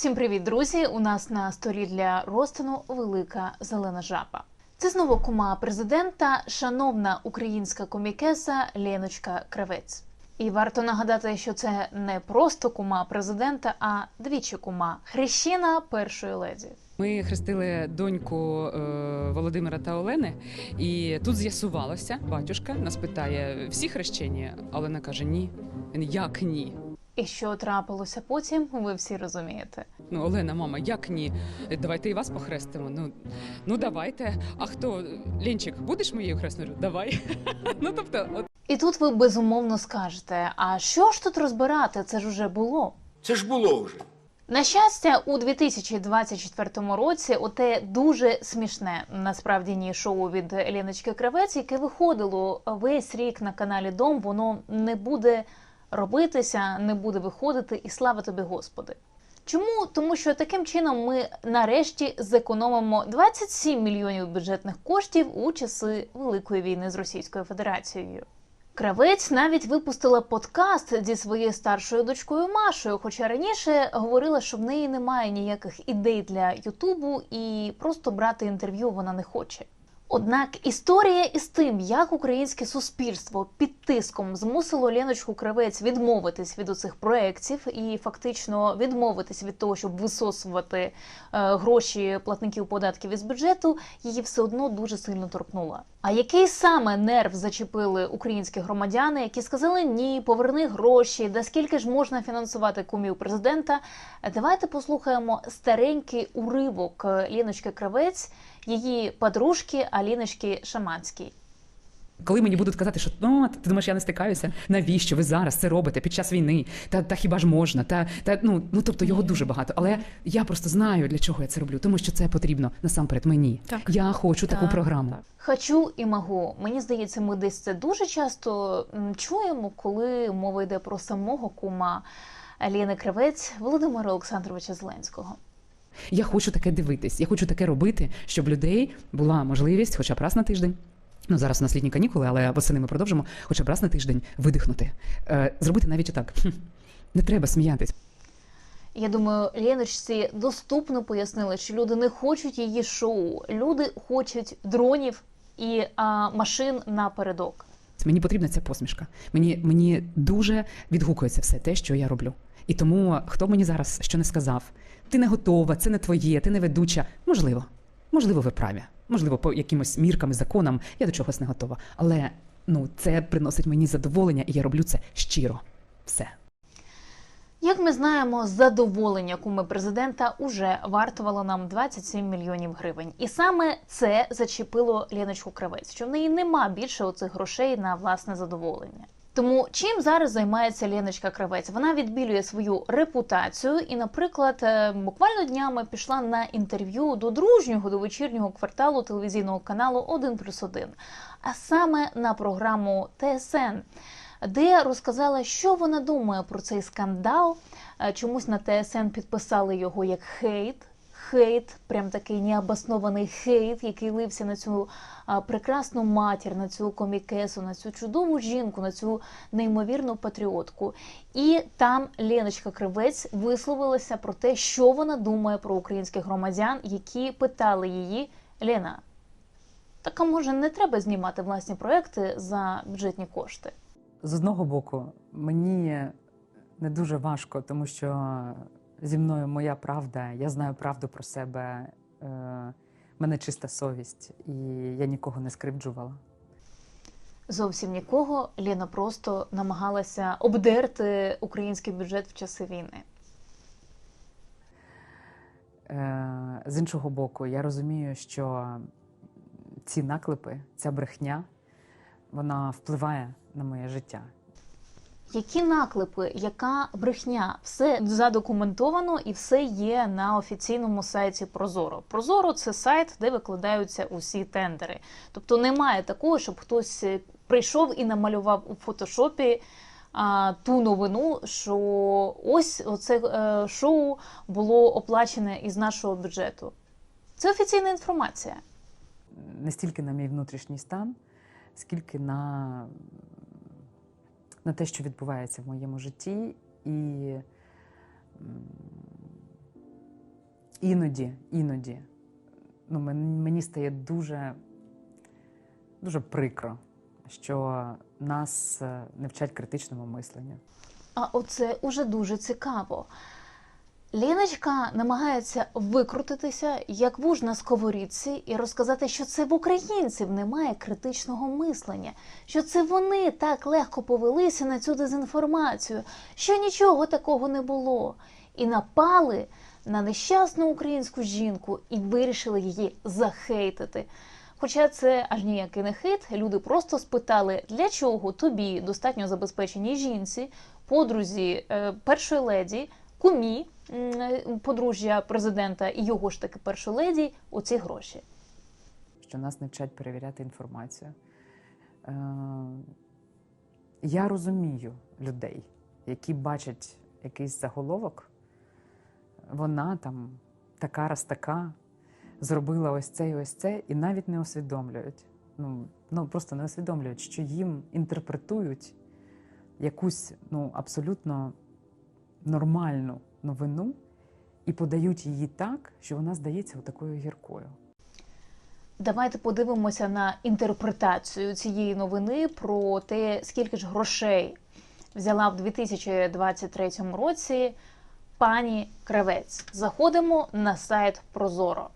Всім привіт, друзі! У нас на столі для розтину велика зелена жаба. Це знову кума президента, шановна українська комікеса Леночка Кравець. І варто нагадати, що це не просто кума президента, а двічі кума хрещена першої леді. Ми хрестили доньку е, Володимира та Олени, і тут з'ясувалося, батюшка нас питає: всі хрещені? Олена каже: ні. Як ні? І що трапилося потім, ви всі розумієте. Ну, Олена, мама, як ні? Давайте і вас похрестимо. Ну, ну давайте. А хто? Ленчик, будеш моєю хресною? Давай. Ну тобто, от І тут ви безумовно скажете: а що ж тут розбирати? Це ж уже було. Це ж було вже. На щастя, у 2024 році оте дуже смішне насправді ні шоу від Леночки Кравець, яке виходило весь рік на каналі Дом, воно не буде робитися, не буде виходити, і слава тобі, Господи. Чому? Тому що таким чином ми нарешті зекономимо 27 мільйонів бюджетних коштів у часи Великої війни з Російською Федерацією. Кравець навіть випустила подкаст зі своєю старшою дочкою Машою, хоча раніше говорила, що в неї немає ніяких ідей для Ютубу і просто брати інтерв'ю вона не хоче. Однак історія із тим, як українське суспільство під тиском змусило Леночку Кравець відмовитись від оцих проєктів і фактично відмовитись від того, щоб висосувати е, гроші платників податків із бюджету, її все одно дуже сильно торкнула. А який саме нерв зачепили українські громадяни, які сказали ні, поверни гроші, да скільки ж можна фінансувати кумів президента? Давайте послухаємо старенький уривок Леночки Кравець, її подружки Аліночки Шаманській. коли мені будуть казати, що ну, ти думаєш, я не стикаюся, навіщо ви зараз це робите під час війни? Та, та хіба ж можна? Та, та ну, ну тобто його дуже багато. Але я просто знаю, для чого я це роблю, тому що це потрібно насамперед мені. Так. Я хочу таку програму. так. Хочу і могу. Мені здається, ми десь це дуже часто чуємо, коли мова йде про самого кума Ліни Кравець Володимира Олександровича Зеленського. Я хочу таке дивитись, я хочу таке робити, щоб людей була можливість, хоча б раз на тиждень. Ну, зараз у нас літні канікули, але восени ми продовжимо, хоча б раз на тиждень видихнути. Е, зробити навіть отак. Хм, Не треба сміятись. Я думаю, Леночці доступно пояснили, що люди не хочуть її шоу. Люди хочуть дронів і а, машин напередок. Мені потрібна ця посмішка. Мені, мені дуже відгукується все те, що я роблю. І тому, хто мені зараз що не сказав, ти не готова, це не твоє, ти не ведуча. Можливо, можливо, ви праві. Можливо, по якимось міркам законам я до чогось не готова. Але ну, це приносить мені задоволення, і я роблю це щиро. Все. Як ми знаємо, задоволення куми президента уже вартувало нам 27 мільйонів гривень, і саме це зачепило Леночку Кравець, що в неї нема більше оцих грошей на власне задоволення. Тому чим зараз займається Леночка Кравець? Вона відбілює свою репутацію і, наприклад, е, буквально днями пішла на інтерв'ю до дружнього до вечірнього кварталу телевізійного каналу 1 плюс 1, а саме на програму ТСН де розказала, що вона думає про цей скандал. Е, Чомусь на ТСН підписали його як хейт. Хейт, прям такий необоснований хейт, який лився на цю прекрасну матір, на цю комікесу, на цю чудову жінку, на цю неймовірну патріотку. І там Леночка Кривець висловилася про те, що вона думає про українських громадян, які питали її Лена. Так а може не треба знімати власні проекти за бюджетні кошти? З одного боку, мені не дуже важко, тому що зі мною моя правда, я знаю правду про себе, е, мене чиста совість, і я нікого не скривджувала. Зовсім нікого Лена просто намагалася обдерти український бюджет в часи війни. Е, З іншого боку, я розумію, що ці наклепи, ця брехня, вона впливає на моє життя. Які наклепи, яка брехня? Все задокументовано і все є на офіційному сайті Прозоро. Прозоро це сайт, де викладаються усі тендери. Тобто немає такого, щоб хтось е, прийшов і намалював у фотошопі а, ту новину, що ось оце е, шоу було оплачене із нашого бюджету. Це офіційна інформація. Не стільки на мій внутрішній стан, скільки на, на те, що відбувається в моєму житті, і іноді, іноді, ну, мені стає дуже, дуже прикро, що нас е, не вчать критичному мисленню. А оце уже дуже цікаво. Ліночка намагається викрутитися, як вуж на сковорідці, і розказати, що це в українців немає критичного мислення, що це вони так легко повелися на цю дезінформацію, що нічого такого не було, і напали на нещасну українську жінку і вирішили її захейтити. Хоча це аж ніякий не хит, люди просто спитали, для чого тобі достатньо забезпеченій жінці, подрузі е, першої леді, кумі подружжя президента і його ж таки першої леді оці гроші. що нас не вчать перевіряти інформацію. Е, я розумію людей, які бачать якийсь заголовок, вона там така раз така, зробила ось це і ось це, і навіть не усвідомлюють. Ну, ну просто не усвідомлюють, що їм інтерпретують якусь ну, абсолютно нормальну новину і подають її так, що вона здається такою гіркою. Давайте подивимося на інтерпретацію цієї новини про те, скільки ж грошей взяла в 2023 році пані Кравець. Заходимо на сайт Прозоро.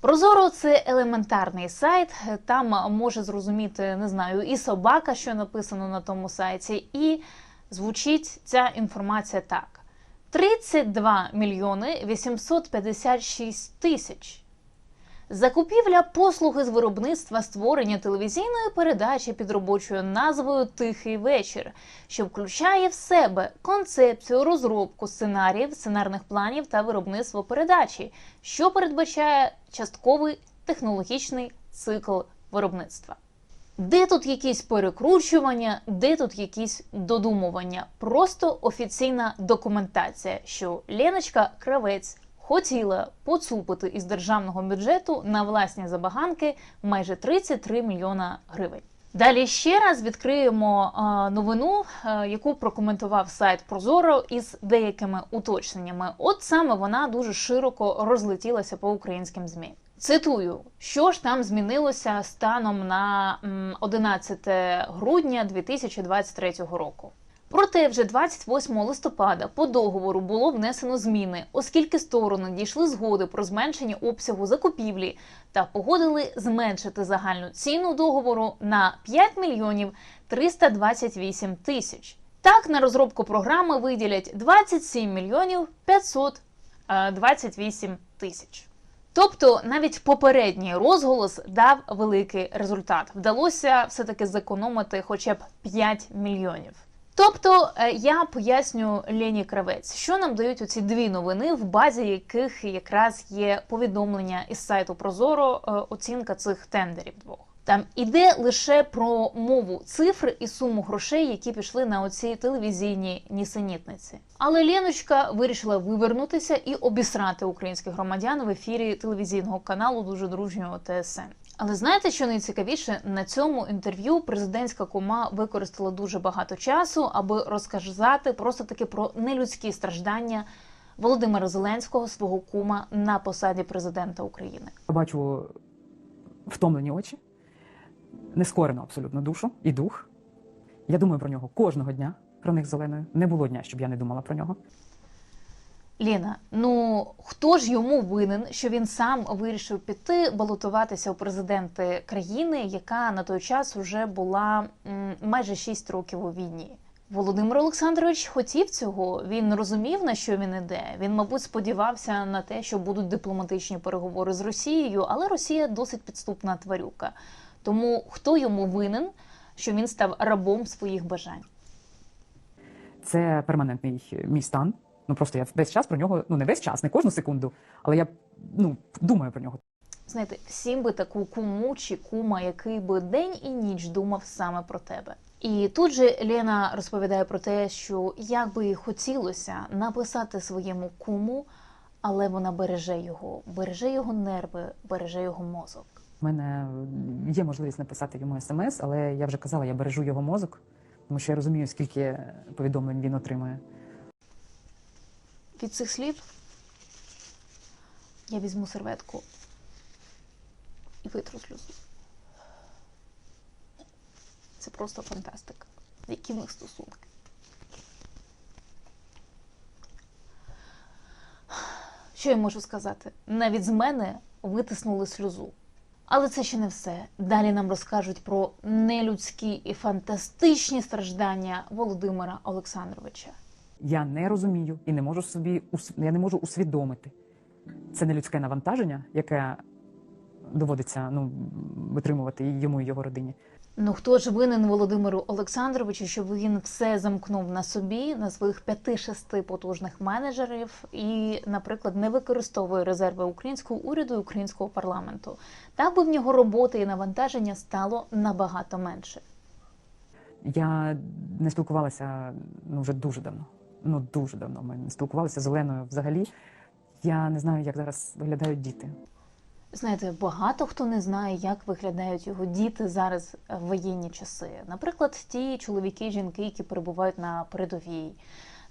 Прозоро це елементарний сайт. Там може зрозуміти, не знаю, і собака, що написано на тому сайті, і звучить ця інформація так: 32 мільйони 856 тисяч. Закупівля послуги з виробництва створення телевізійної передачі під робочою назвою Тихий вечір, що включає в себе концепцію, розробку сценаріїв, сценарних планів та виробництво передачі, що передбачає частковий технологічний цикл виробництва. Де тут якісь перекручування, де тут якісь додумування? Просто офіційна документація, що Леночка Кравець хотіла поцупити із державного бюджету на власні забаганки майже 33 мільйона гривень. Далі ще раз відкриємо новину, яку прокоментував сайт Прозоро із деякими уточненнями. От саме вона дуже широко розлетілася по українським змі. Цитую, що ж там змінилося станом на м, 11 грудня 2023 року. Проте вже 28 листопада по договору було внесено зміни, оскільки сторони дійшли згоди про зменшення обсягу закупівлі та погодили зменшити загальну ціну договору на 5 мільйонів 328 тисяч. Так, на розробку програми виділять 27 мільйонів 528 тисяч. Тобто навіть попередній розголос дав великий результат. Вдалося все-таки зекономити хоча б 5 мільйонів. Тобто е, я поясню Лені Кравець, що нам дають оці дві новини, в базі яких якраз є повідомлення із сайту Прозоро, е, оцінка цих тендерів двох. Там іде лише про мову цифр і суму грошей, які пішли на оці телевізійні нісенітниці. Але Леночка вирішила вивернутися і обісрати українських громадян в ефірі телевізійного каналу дуже дружнього ТСН. Але знаєте, що найцікавіше на цьому інтерв'ю президентська кума використала дуже багато часу, аби розказати просто таки про нелюдські страждання Володимира Зеленського, свого кума на посаді президента України. Бачу втомлені очі, нескорену абсолютно душу і дух. Я думаю про нього кожного дня, про них зеленою. Не було дня, щоб я не думала про нього. Ліна, ну хто ж йому винен, що він сам вирішив піти балотуватися у президенти країни, яка на той час вже була майже 6 років у війні? Володимир Олександрович хотів цього. Він розумів на що він іде. Він, мабуть, сподівався на те, що будуть дипломатичні переговори з Росією, але Росія досить підступна тварюка. Тому хто йому винен, що він став рабом своїх бажань? Це перманентний мій стан. Ну просто я весь час про нього, ну не весь час, не кожну секунду, але я ну думаю про нього. Знаєте, всім би таку куму чи кума, який би день і ніч думав саме про тебе. І тут же Лена розповідає про те, що як би хотілося написати своєму куму, але вона береже його, береже його нерви, береже його мозок. У мене є можливість написати йому смс, але я вже казала, я бережу його мозок, тому що я розумію, скільки повідомлень він отримує. Від цих слів Я візьму серветку і витру сльозу. Це просто фантастика. Які в них стосунки? Що я можу сказати? Навіть з мене витиснули сльозу. Але це ще не все. Далі нам розкажуть про нелюдські і фантастичні страждання Володимира Олександровича. Я не розумію і не можу собі я не можу усвідомити. Це нелюдське навантаження, яке доводиться ну, витримувати йому і його родині. Ну хто ж винен Володимиру Олександровичу, щоб він все замкнув на собі, на своїх п'яти-шести потужних менеджерів і, наприклад, не використовує резерви українського уряду і українського парламенту. Так би в нього роботи і навантаження стало набагато менше. Я не спілкувалася ну, вже дуже давно. Ну, дуже давно ми не спілкувалися з Оленою взагалі. Я не знаю, як зараз виглядають діти. Знаєте, багато хто не знає, як виглядають його діти зараз в воєнні часи. Наприклад, ті чоловіки, жінки, які перебувають на передовій.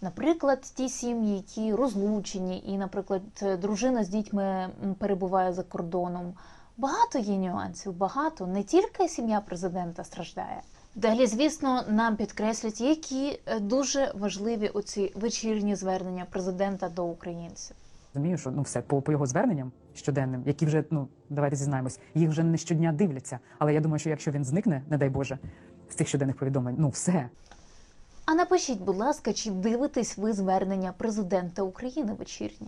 Наприклад, ті сім'ї, які розлучені, і, наприклад, дружина з дітьми перебуває за кордоном. Багато є нюансів, багато. Не тільки сім'я президента страждає. Далі, звісно, нам підкреслять, які е, дуже важливі оці вечірні звернення президента до українців. Розумію, що ну все по, по його зверненням щоденним, які вже ну давайте зізнаємось, їх вже не щодня дивляться. Але я думаю, що якщо він зникне, не дай Боже, з цих щоденних повідомлень, ну все. А напишіть, будь ласка, чи дивитесь ви звернення президента України вечірні?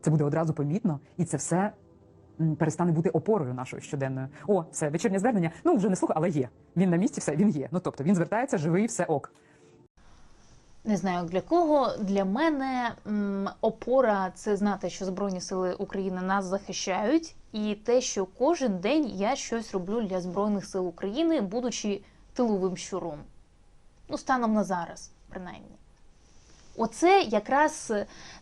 Це буде одразу помітно, і це все перестане бути опорою нашою щоденною. О, все, вечірнє звернення. Ну вже не слухай, але є. Він на місці, все, він є. Ну тобто він звертається, живий, все ок. Не знаю для кого. Для мене м, опора це знати, що Збройні Сили України нас захищають, і те, що кожен день я щось роблю для Збройних сил України, будучи тиловим щуром. Ну, станом на зараз, принаймні. Оце якраз,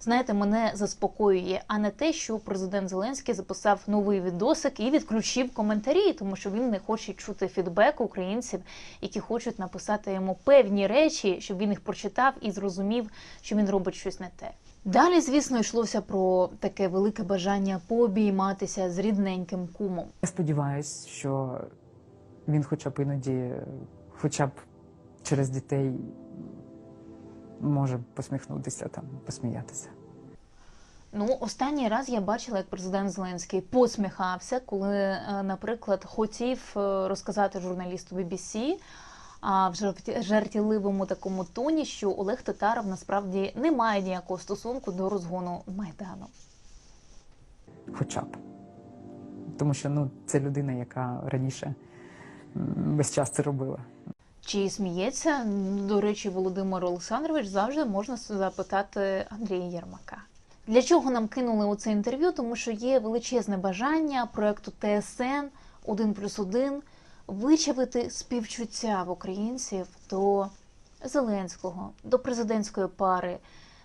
знаєте, мене заспокоює, а не те, що президент Зеленський записав новий відосик і відключив коментарі, тому що він не хоче чути фідбек українців, які хочуть написати йому певні речі, щоб він їх прочитав і зрозумів, що він робить щось не те. Далі, звісно, йшлося про таке велике бажання пообійматися з рідненьким кумом. Я сподіваюся, що він хоча б іноді, хоча б через дітей може посміхнутися там, посміятися. Ну, останній раз я бачила, як президент Зеленський посміхався, коли, е, наприклад, хотів е, розказати журналісту BBC а в жарті- жартівливому такому тоні, що Олег Татаров насправді не має ніякого стосунку до розгону майдану. Хоча б. Тому що ну, це людина, яка раніше весь час це робила. Чи сміється? До речі, Володимир Олександрович завжди можна запитати Андрія Єрмака. Для чого нам кинули оце інтерв'ю? Тому що є величезне бажання проекту ТСН 1 плюс 1 вичавити співчуття в українців до Зеленського, до президентської пари,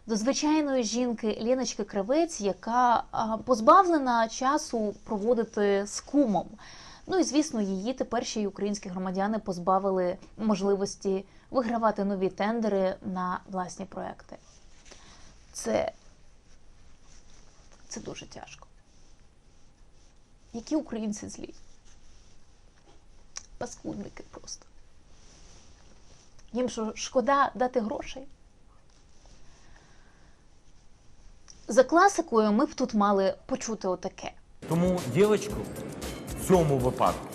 до звичайної жінки Леночки Кравець, яка позбавлена часу проводити з кумом. Ну і звісно, її тепер ще й українські громадяни позбавили можливості вигравати нові тендери на власні проекти. Це, це дуже тяжко. Які українці злі? Паскудники просто. Їм що шкода дати грошей? За класикою ми б тут мали почути отаке. Тому дівчинку цьому випадку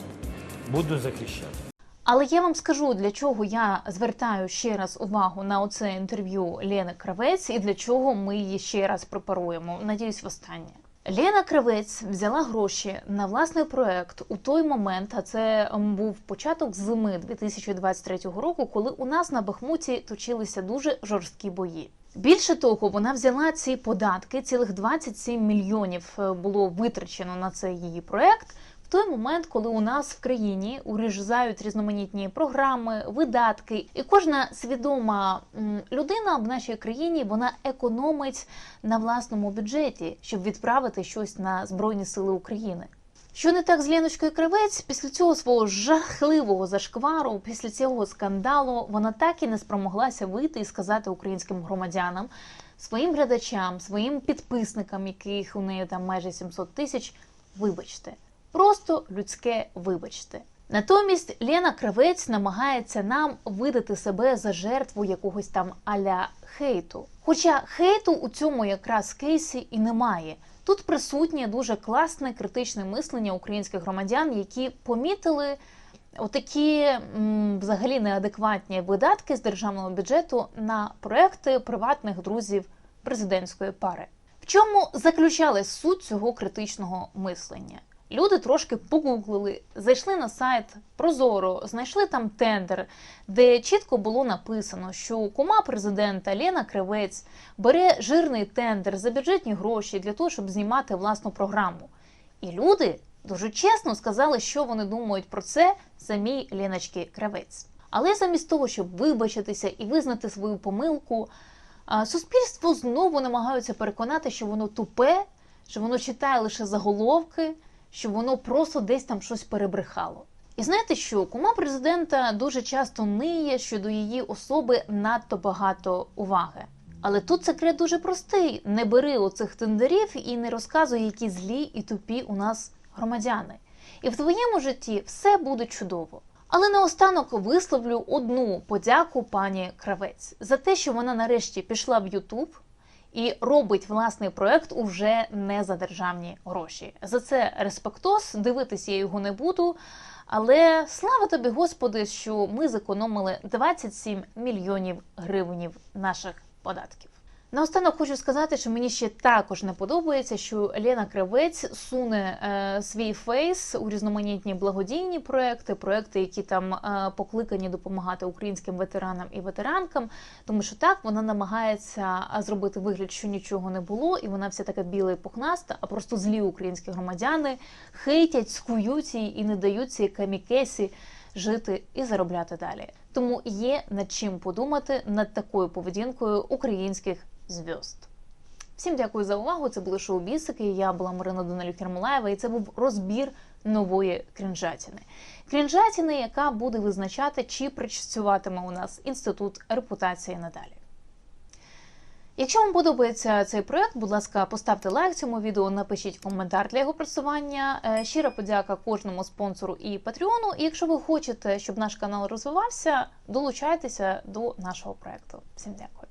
буду захищати. Але я вам скажу, для чого я звертаю ще раз увагу на оце інтерв'ю Лени Кравець і для чого ми її ще раз препаруємо. Надіюсь, востаннє. Лена Кравець взяла гроші на власний проект у той момент, а це був початок зими 2023 року, коли у нас на Бахмуті точилися дуже жорсткі бої. Більше того, вона взяла ці податки, цілих 27 мільйонів е, було витрачено на цей її проект. Той момент, коли у нас в країні уріжають різноманітні програми, видатки, і кожна свідома людина в нашій країні вона економить на власному бюджеті, щоб відправити щось на Збройні Сили України. Що не так з Леночкою Кривець, після цього свого жахливого зашквару, після цього скандалу, вона так і не спромоглася вийти і сказати українським громадянам, своїм глядачам, своїм підписникам, яких у неї там майже 700 тисяч, вибачте. Просто людське вибачте. Натомість Лена Кравець намагається нам видати себе за жертву якогось там аля хейту. Хоча хейту у цьому якраз кейсі і немає. Тут присутнє дуже класне критичне мислення українських громадян, які помітили отакі взагалі неадекватні видатки з державного бюджету на проекти приватних друзів президентської пари. В чому заключалась суть цього критичного мислення? Люди трошки погуглили, зайшли на сайт Прозоро, знайшли там тендер, де чітко було написано, що кума президента Лена Кривець бере жирний тендер за бюджетні гроші для того, щоб знімати власну програму. І люди дуже чесно сказали, що вони думають про це самій Леночки Кравець. Але замість того, щоб вибачитися і визнати свою помилку, суспільство знову намагаються переконати, що воно тупе, що воно читає лише заголовки, що воно просто десь там щось перебрехало. І знаєте що? Кума президента дуже часто ниє, що до її особи надто багато уваги. Але тут секрет дуже простий: не бери оцих тендерів і не розказуй, які злі і тупі у нас громадяни. І в твоєму житті все буде чудово. Але наостанок висловлю одну подяку пані Кравець за те, що вона нарешті пішла в Ютуб і робить власний проект уже не за державні гроші. За це респектос, дивитися я його не буду. Але слава тобі, Господи, що ми зекономили 27 мільйонів гривнів наших податків. Наостанок хочу сказати, що мені ще також не подобається, що Лена Кривець суне е, свій фейс у різноманітні благодійні проекти, проекти, які там е, покликані допомагати українським ветеранам і ветеранкам. Тому що так вона намагається зробити вигляд, що нічого не було, і вона вся така біла і пухнаста, а просто злі українські громадяни хейтять, скують її і не дають цій камікесі жити і заробляти далі. Тому є над чим подумати над такою поведінкою українських зв'язд. Всім дякую за увагу. Це були шоу Бісики. Я була Марина Данилюк Кермолаєва, і це був розбір нової крінжатіни. Крінжатіни, яка буде визначати, чи працюватиме у нас інститут репутації надалі. Якщо вам подобається цей проект, будь ласка, поставте лайк цьому відео, напишіть коментар для його просування. Е, Щира подяка кожному спонсору і патреону. І якщо ви хочете, щоб наш канал розвивався, долучайтеся до нашого проекту. Всім дякую.